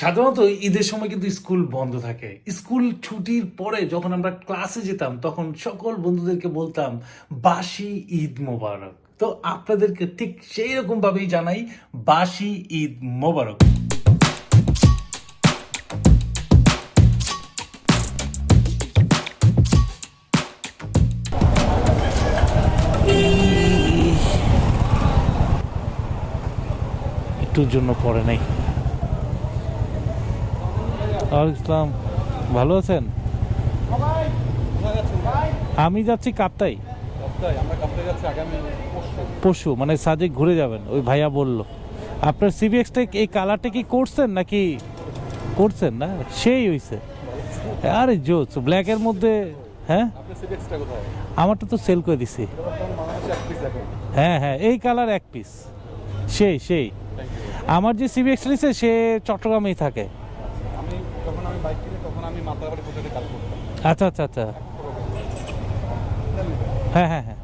সাধারণত ঈদের সময় কিন্তু স্কুল বন্ধ থাকে। স্কুল ছুটির পরে যখন আমরা ক্লাসে যেতাম, তখন সকল বন্ধুদেরকে বলতাম, বাসি ঈদ মোবারক। তো আপনাদেরকে ঠিক সেই রকম ভাবেই জানাই, বাসি ঈদ মোবারক। একটুর জন্য পড়ে নাই। আর ইসলাম ভালো আছেন? আমি যাচ্ছি কাপ্তাই। পরশু। মানে সাজেক ঘুরে যাবেন ওই ভাইয়া বলল। আপনার সিবিএক্সটা এই কালারটা কি করছেন নাকি করছেন না? সেই হইছে। আরে জোস ব্ল্যাকের মধ্যে হ্যাঁ? আমারটা তো সেল করে দিছি। হ্যাঁ হ্যাঁ এই কালার এক পিস সেই সেই। আমার যে সিবিএক্স নিছে সে চট্টগ্রামেই থাকে। আমি বাইক কিনি তখন আমি মাতাবাড়ি পর্যন্ত কাজ করতাম। আচ্ছা আচ্ছা আচ্ছা। হ্যাঁ হ্যাঁ হ্যাঁ।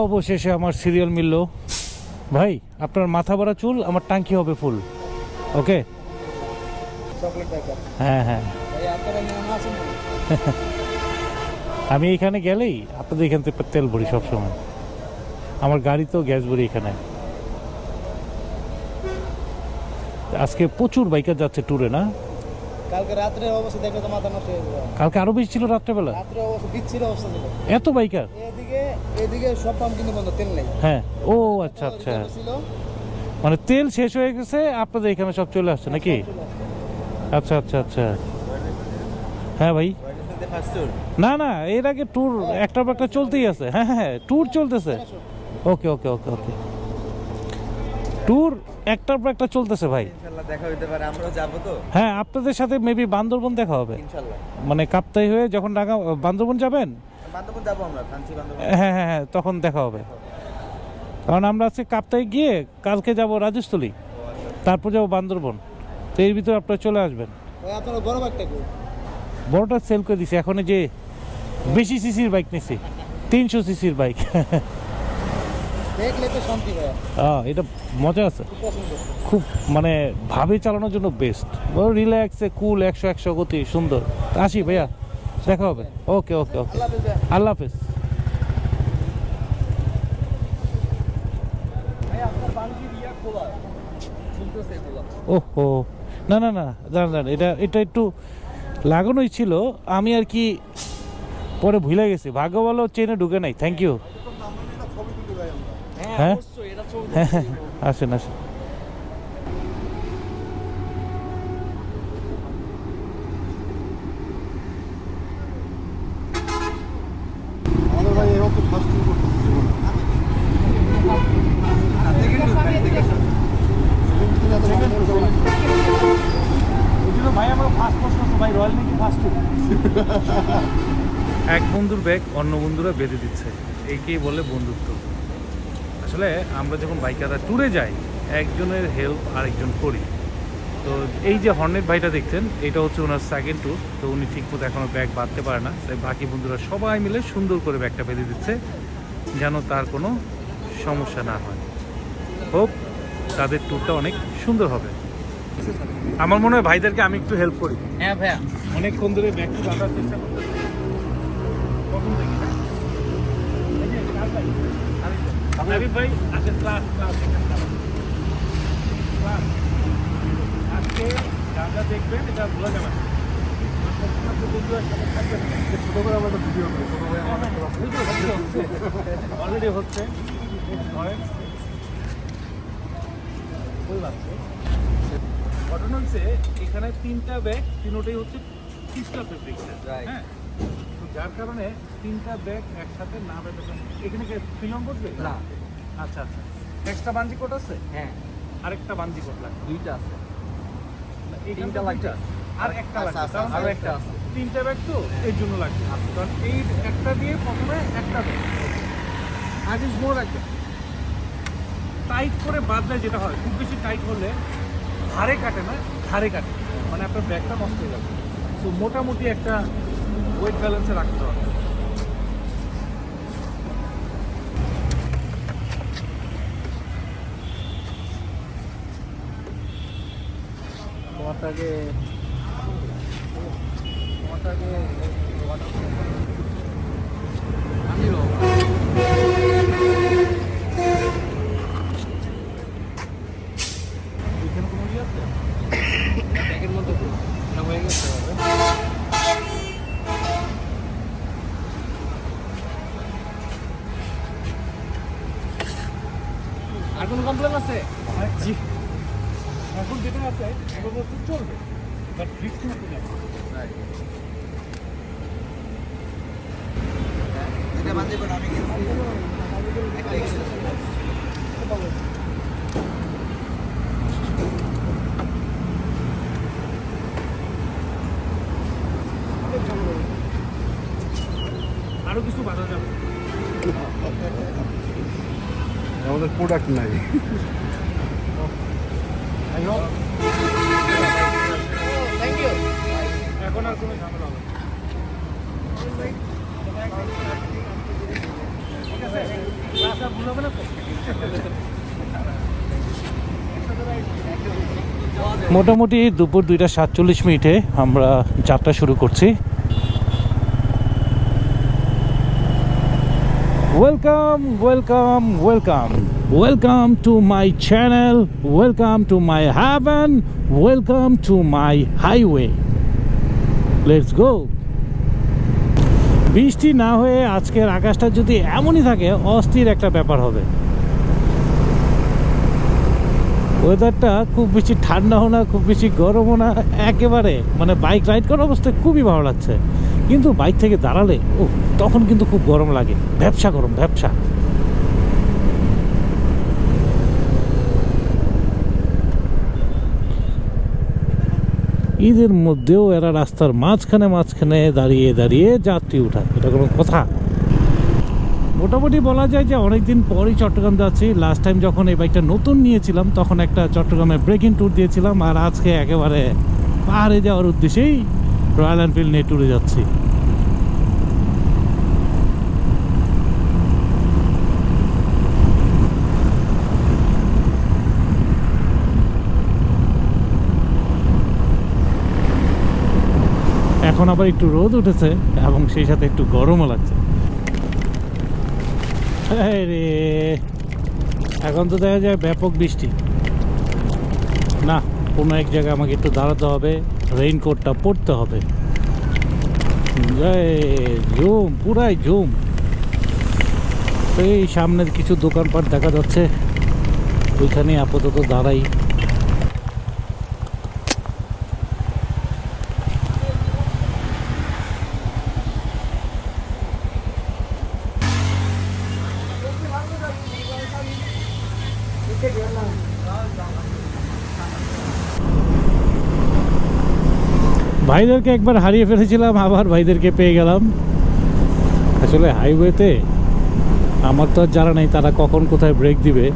অবশেষে আমার সিরিয়াল মিললো। ভাই আপনার মাথা ভরা চুল আমার টাঙ্কি হবে ফুল। ওকে? হ্যাঁ হ্যাঁ। আমি এখানে গেলেই আপনাদের এখান থেকে তেল ভরি সবসময়। আমার গাড়ি তো গ্যাস ভরি এখানে। আজকে প্রচুর বাইকার যাচ্ছে ট্যুরে না? কালকে রাত্রে অবস্থা দেখলে তো মাথা নষ্ট হয়ে যাবে। কালকে আরও বেশি ছিল রাত্রেবেলা? রাত্রে অবস্থা বিচ্ছির অবস্থা ছিল। এত বাইকার? এদিকে এদিকে সব পাম্প কিন্তু বন্ধ তেল নেই। হ্যাঁ। ও আচ্ছা আচ্ছা। ছিল। মানে তেল শেষ হয়ে গেছে আপনাদের এখানে সব চলে আসছে নাকি? আচ্ছা আচ্ছা আচ্ছা। হ্যাঁ ভাই। না না এর আগে ট্যুর একটা একটা চলতেই আছে। হ্যাঁ হ্যাঁ হ্যাঁ ট্যুর চলতেছে। ওকে ওকে ওকে ওকে। ট্যুর একটার পর একটা চলতেছে ভাই। ইনশাআল্লাহ দেখা হইতে পারে আমরাও যাব তো। হ্যাঁ আপনাদের সাথে মেবি বান্দরবন দেখা হবে। ইনশাআল্লাহ মানে কাপ্তাই হয়ে যখন ঢাকা বান্দরবন যাবেন? বান্ধবন যাব আমরা ফ্রান্সি বান্ধবন হ্যাঁ হ্যাঁ হ্যাঁ তখন দেখা হবে। কারণ আমরা আজকে কাপ্তাই গিয়ে কালকে যাব রাজস্থলী। তারপর যাব বান্দরবন। তো এর ভিতরে আপনারা চলে আসবেন। বড় বাইকটা বড়টা সেল করে দিছি। এখন যে বেশি সিসির বাইক নিছি। তিনশো সিসির বাইক দেখলে তো শান্তি ভাই এটা মজা আছে। খুব মানে ভাবে চালানোর জন্য বেস্ট রিল্যাক্সে কুল একশো একশো গতি সুন্দর। আসি ভাইয়া দেখা হবে। ওকে ওকে ওকে আল্লাহ হাফেজ। ওহো। না না না দাঁড়ান দাঁড়ান এটা এটা একটু লাগানোই ছিল। আমি আর কি পরে ভুলে গেছি। ভাগ্য ভালো চেনে ঢুকে নাই। থ্যাংক ইউ হ্যাঁ? চলবে হ্যাঁ হ্যাঁ আসেন আসেন। এক বন্ধুর ব্যাগ অন্য বন্ধুরা বেঁধে দিচ্ছে। একেই বলে বন্ধুত্ব। আসলে আমরা যখন বাইকাররা ট্যুরে যাই একজনের হেল্প আরেকজন করি। তো এই যে হর্নেট ভাইটা দেখছেন এটা হচ্ছে ওনার সেকেন্ড ট্যুর তো উনি ঠিকমতো এখনও ব্যাগ বাঁধতে পারে না। তাই বাকি বন্ধুরা সবাই মিলে সুন্দর করে ব্যাগটা বেঁধে দিচ্ছে যেন তার কোনো সমস্যা না হয়। হোপ তাদের ট্যুরটা অনেক সুন্দর হবে। আমার মনে হয় ভাইদেরকে আমি একটু হেল্প করি। হ্যাঁ ভাইয়া। অনেকক্ষণ ধরে ব্যাগটি বাঁধার চেষ্টা করতেছি। কখন থেকে? ভাই আচ্ছা ক্লাস ক্লাস ক্লাস আজকে যা দেখবেন এটা ভুলে যাবেন। ছোট করে আমরা ভিডিও অলরেডি হচ্ছে ধরেন ঘটনা হচ্ছে এখানে তিনটা ব্যাগ তিনোটাই হচ্ছে ক্রিস্টাল ফেব্রিক্সের. হ্যাঁ যার কারণে তিনটা ব্যাগ একসাথে না বেঁধে এখানে কি ফিলম বসবে? না। আচ্ছা আচ্ছা। এক্সট্রা বাঞ্জি কোট আছে? হ্যাঁ। আরেকটা বান্দি কোট লাগবে। দুইটা আছে। তিনটা লাগবে। আর একটা আচ্ছা, লাগবে। আচ্ছা, কারণ আরও একটা আছে। তিনটা ব্যাগ তো এর জন্য লাগবে। কারণ এই একটা দিয়ে প্রথমে একটা ব্যাগ। আগে মোড় রাখবে? টাইট করে বাঁধলে যেটা হয় খুব বেশি টাইট হলে ধারে কাটে না ধারে কাটে। মানে আপনার ব্যাগটা নষ্ট হয়ে যাবে। তো মোটামুটি একটা ওয়েট ব্যালেন্সে রাখতে হবে। আমারটাকে এখানে আছে এখন চলবে বাট ফিক্স না কিনা আমি আরও কিছু বাধা যাবে আমাদের প্রোডাক্ট নাই মোটামুটি দুপুর দুইটা সাতচল্লিশ মিনিটে আমরা যাত্রা শুরু করছি। Welcome welcome welcome welcome to my channel welcome to my haven welcome to my highway let's go বৃষ্টি না হয়ে আজকের আকাশটা যদি এমনই থাকে, অস্থির একটা ব্যাপার হবে। ওয়েদারটা খুব বেশি ঠান্ডাও না, খুব বেশি গরমও না, একেবারে মানে বাইক রাইড করার অবস্থায় খুবই ভালো লাগছে। কিন্তু বাইক থেকে দাঁড়ালে ও তখন কিন্তু খুব গরম লাগে। ব্যবসা গরম, ব্যবসা। ঈদের মধ্যেও এরা রাস্তার মাঝখানে মাঝখানে দাঁড়িয়ে দাঁড়িয়ে যাত্রী উঠায় এটা কোনো কথা। মোটামুটি বলা যায় যে অনেকদিন পরই চট্টগ্রাম যাচ্ছি। লাস্ট টাইম যখন এই বাইকটা নতুন নিয়েছিলাম, তখন একটা চট্টগ্রামে ব্রেকিং ট্যুর দিয়েছিলাম আর আজকে একেবারে পাহাড়ে যাওয়ার উদ্দেশ্যেই রয়্যাল এনফিল্ড নিয়ে ট্যুরে যাচ্ছি। এখন আবার একটু রোদ উঠেছে এবং সেই সাথে একটু গরমও লাগছে। রে এখন তো দেখা যায় ব্যাপক বৃষ্টি। না, কোনো এক জায়গায় আমাকে একটু দাঁড়াতে হবে রেইনকোটটা পরতে হবে। জুম পুরাই জুম এই সামনের কিছু দোকানপাট দেখা যাচ্ছে। ওইখানে আপাতত দাঁড়াই। ভাইদেরকে একবার হারিয়ে ফেলেছিলাম, আবার ভাইদেরকে পেয়ে গেলাম। আসলে হাইওয়েতে আমার তো আর জানা নেই তারা কখন কোথায় ব্রেক দিবে।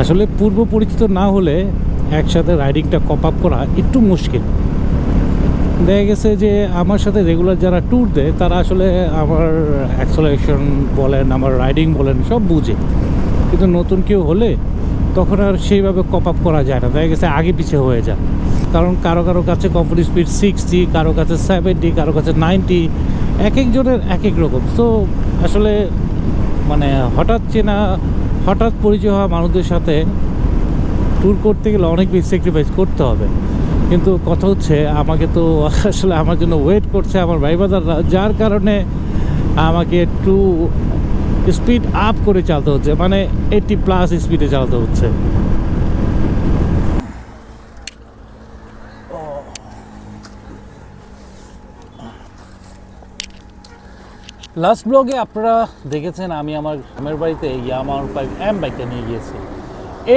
আসলে পূর্ব পরিচিত না হলে একসাথে রাইডিংটা কপ আপ করা একটু মুশকিল। দেখা গেছে যে আমার সাথে রেগুলার যারা ট্যুর দেয়, তারা আসলে আমার অ্যাক্সলেশন বলেন, আমার রাইডিং বলেন, সব বুঝে। কিন্তু নতুন কেউ হলে তখন আর সেইভাবে কপ আপ করা যায় না। দেখা গেছে আগে পিছিয়ে হয়ে যায় কারণ কারও কারও কাছে কোম্পানি স্পিড সিক্সটি কারও কাছে সেভেন্টি কারও কাছে নাইনটি এক একজনের এক এক রকম। তো আসলে মানে হঠাৎ চেনা, হঠাৎ পরিচয় হওয়া মানুষদের সাথে ট্যুর করতে গেলে অনেক বেশি স্যাক্রিফাইস করতে হবে। কিন্তু কথা হচ্ছে, আমাকে তো আসলে আমার জন্য ওয়েট করছে আমার ভাই বাজাররা যার কারণে আমাকে একটু স্পিড আপ করে চালাতে হচ্ছে মানে এইটি প্লাস স্পিডে চালাতে হচ্ছে। লাস্ট ব্লগে আপনারা দেখেছেন, আমি আমার গ্রামের বাড়িতে ইয়ামার ফাইভ এম বাইকটা নিয়ে গিয়েছি।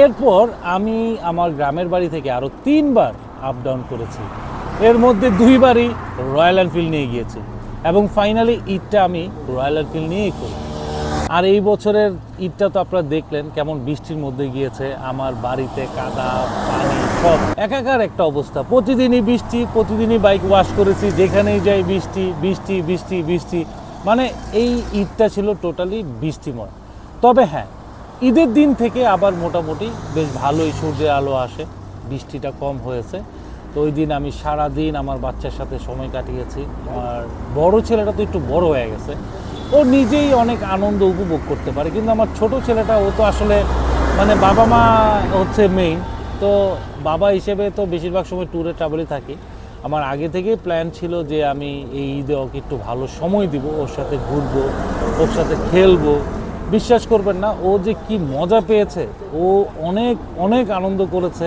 এরপর আমি আমার গ্রামের বাড়ি থেকে আরও তিনবার আপ ডাউন করেছি। এর মধ্যে দুইবারই রয়্যাল এনফিল্ড নিয়ে গিয়েছি এবং ফাইনালি ঈদটা আমি রয়্যাল এনফিল্ড নিয়েই করি। আর এই বছরের ঈদটা তো আপনারা দেখলেন কেমন বৃষ্টির মধ্যে গিয়েছে, আমার বাড়িতে কাদা, পানি সব একাকার একটা অবস্থা। প্রতিদিনই বৃষ্টি, প্রতিদিনই বাইক ওয়াশ করেছি, যেখানেই যাই বৃষ্টি বৃষ্টি বৃষ্টি বৃষ্টি। মানে এই ঈদটা ছিল টোটালি বৃষ্টিময়। তবে হ্যাঁ ঈদের দিন থেকে আবার মোটামুটি বেশ ভালোই সূর্যের আলো আসে। বৃষ্টিটা কম হয়েছে। তো ওই দিন আমি সারা দিন আমার বাচ্চার সাথে সময় কাটিয়েছি। আমার বড় ছেলেটা তো একটু বড় হয়ে গেছে। ও নিজেই অনেক আনন্দ উপভোগ করতে পারে। কিন্তু আমার ছোট ছেলেটা, ও তো আসলে মানে বাবা মা হচ্ছে মেইন তো বাবা হিসেবে তো বেশিরভাগ সময় ট্যুরে ট্রাভেলে থাকি। আমার আগে থেকেই প্ল্যান ছিল যে আমি এই ঈদে ওকে একটু ভালো সময় দিব। ওর সাথে ঘুরবো, ওর সাথে খেলব। বিশ্বাস করবেন না, ও যে কি মজা পেয়েছে, ও অনেক অনেক আনন্দ করেছে।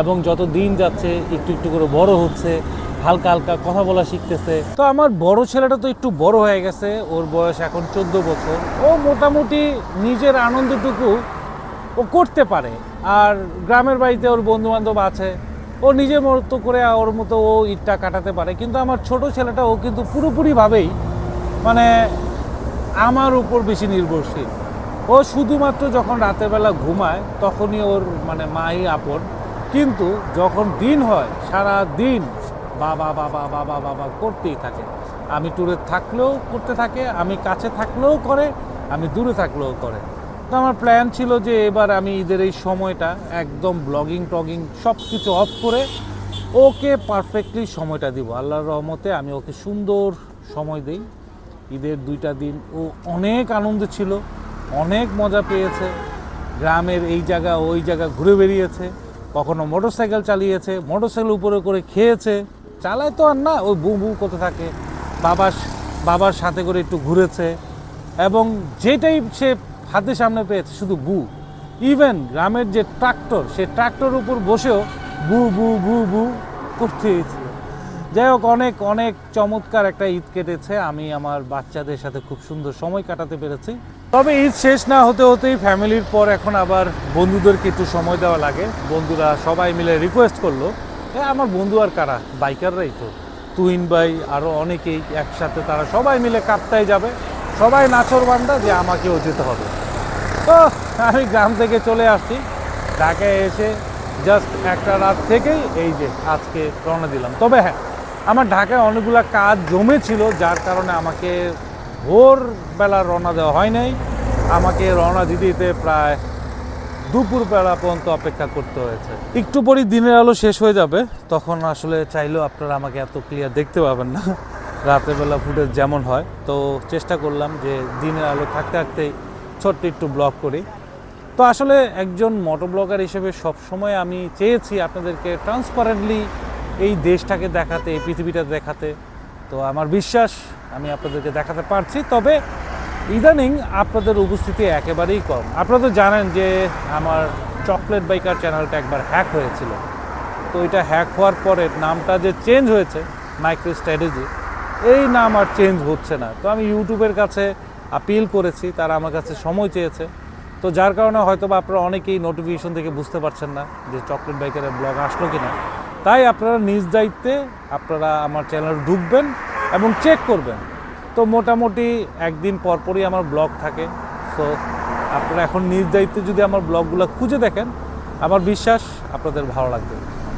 এবং যত দিন যাচ্ছে, একটু একটু করে বড় হচ্ছে, হালকা হালকা কথা বলা শিখতেছে। তো আমার বড় ছেলেটা তো একটু বড় হয়ে গেছে, ওর বয়স এখন চোদ্দ বছর। ও মোটামুটি নিজের আনন্দটুকু ও করতে পারে। আর গ্রামের বাড়িতে ওর বন্ধু বান্ধব আছে, ও নিজের মতো করে ওর মতো ও ঈদটা কাটাতে পারে। কিন্তু আমার ছোট ছেলেটা, ও কিন্তু পুরোপুরিভাবেই মানে আমার উপর বেশি নির্ভরশীল। ও শুধুমাত্র যখন রাতের বেলা ঘুমায়, তখনই ওর মানে মাই আপন। কিন্তু যখন দিন হয়, সারা দিন বাবা বাবা বাবা বাবা করতেই থাকে। আমি ট্যুরে থাকলেও করতে থাকে, আমি কাছে থাকলেও করে, আমি দূরে থাকলেও করে। তো আমার প্ল্যান ছিল যে এবার আমি ঈদের এই সময়টা একদম ব্লগিং, টগিং সব কিছু অফ করে ওকে পারফেক্টলি সময়টা দিব। আল্লাহর রহমতে আমি ওকে সুন্দর সময় দিই। ঈদের দুইটা দিন ও অনেক আনন্দ ছিল, অনেক মজা পেয়েছে। গ্রামের এই জায়গা, ওই জায়গা ঘুরে বেরিয়েছে কখনো মোটরসাইকেল চালিয়েছে, মোটরসাইকেল উপরে করে খেয়েছে, চালায় তো আর না, ওই বু বু করতে থাকে, বাবার বাবার সাথে করে একটু ঘুরেছে, এবং যেটাই সে হাতের সামনে পেয়েছে, শুধু বু। ইভেন গ্রামের যে ট্রাক্টর, সে ট্রাক্টর উপর বসেও বু বু বু বু করতেছিল যাই হোক, অনেক অনেক চমৎকার একটা ঈদ কেটেছে। আমি আমার বাচ্চাদের সাথে খুব সুন্দর সময় কাটাতে পেরেছি। তবে ঈদ শেষ না হতে হতেই ফ্যামিলির পর এখন আবার বন্ধুদেরকে একটু সময় দেওয়া লাগে। বন্ধুরা সবাই মিলে রিকোয়েস্ট করল আমার বন্ধু আর কারা? বাইকাররাই তো। তুইন ভাই আরও অনেকেই একসাথে তারা সবাই মিলে কাপ্তায় যাবে। সবাই নাচর বান্দা যে আমাকেও যেতে হবে। তো আমি গ্রাম থেকে চলে আসছি। ঢাকায় এসে জাস্ট একটা রাত থেকেই এই যে আজকে রওনা দিলাম। তবে হ্যাঁ আমার ঢাকায় অনেকগুলো কাজ জমেছিল, যার কারণে আমাকে ভোরবেলা রওনা দেওয়া হয় নাই। আমাকে রওনা দিতে দিতে প্রায় দুপুরবেলা পর্যন্ত অপেক্ষা করতে হয়েছে। একটু পরই দিনের আলো শেষ হয়ে যাবে। তখন আসলে চাইলেও আপনারা আমাকে এত ক্লিয়ার দেখতে পাবেন না। রাতের বেলা ফুটেজ যেমন হয়। তো চেষ্টা করলাম যে দিনের আলো থাকতে থাকতেই ছোট্ট একটু ব্লগ করি। তো আসলে একজন মোটো ব্লগার হিসেবে সবসময় আমি চেয়েছি আপনাদেরকে ট্রান্সপারেন্টলি এই দেশটাকে দেখাতে, এই পৃথিবীটা দেখাতে। তো আমার বিশ্বাস, আমি আপনাদেরকে দেখাতে পারছি, তবে ইদানিং আপনাদের উপস্থিতি একেবারেই কম। আপনারা তো জানেন যে আমার চকলেট বাইকার চ্যানেলটা একবার হ্যাক হয়েছিল। তো এটা হ্যাক হওয়ার পরে নামটা যে চেঞ্জ হয়েছে, মাইক্রো স্ট্র্যাটেজি, এই নাম আর চেঞ্জ হচ্ছে না। তো আমি ইউটিউবের কাছে আপিল করেছি, তারা আমার কাছে সময় চেয়েছে। তো যার কারণে হয়তো বা আপনারা অনেকেই নোটিফিকেশন থেকে বুঝতে পারছেন না যে চকলেট বাইকারের ব্লগ আসলো কি না তাই আপনারা নিজ দায়িত্বে আপনারা আমার চ্যানেল ঢুকবেন এবং চেক করবেন। তো মোটামুটি একদিন পরপরই আমার ব্লগ থাকে। সো আপনারা এখন নিজ দায়িত্বে যদি আমার ব্লগগুলো খুঁজে দেখেন, আমার বিশ্বাস আপনাদের ভালো লাগবে।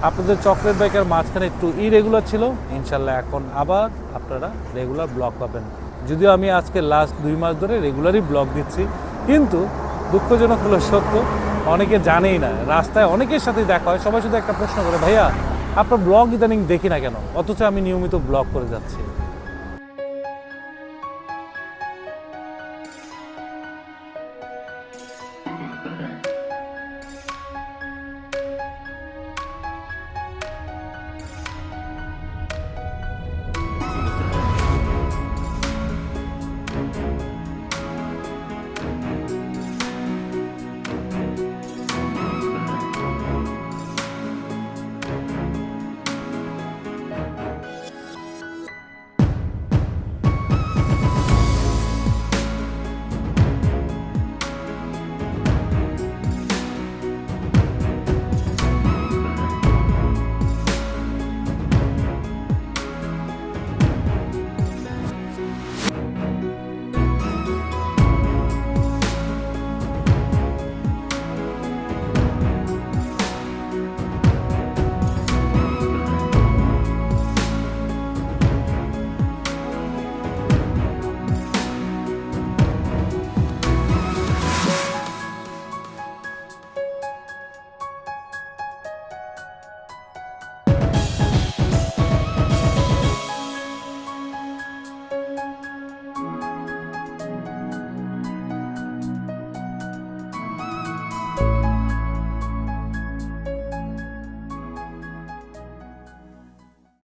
আপনাদের চকলেট বাইকের মাঝখানে একটু ইরেগুলার ছিল, ইনশাল্লাহ এখন আবার আপনারা রেগুলার ব্লগ পাবেন। যদিও আমি আজকে লাস্ট দুই মাস ধরে রেগুলারই ব্লগ দিচ্ছি, কিন্তু দুঃখজনক হলো সত্য, অনেকে জানেই না। রাস্তায় অনেকের সাথে দেখা হয়, সবাই শুধু একটা প্রশ্ন করে, ভাইয়া আপনার ব্লগ ইদানিং দেখি না কেন? অথচ আমি নিয়মিত ব্লগ করে যাচ্ছি।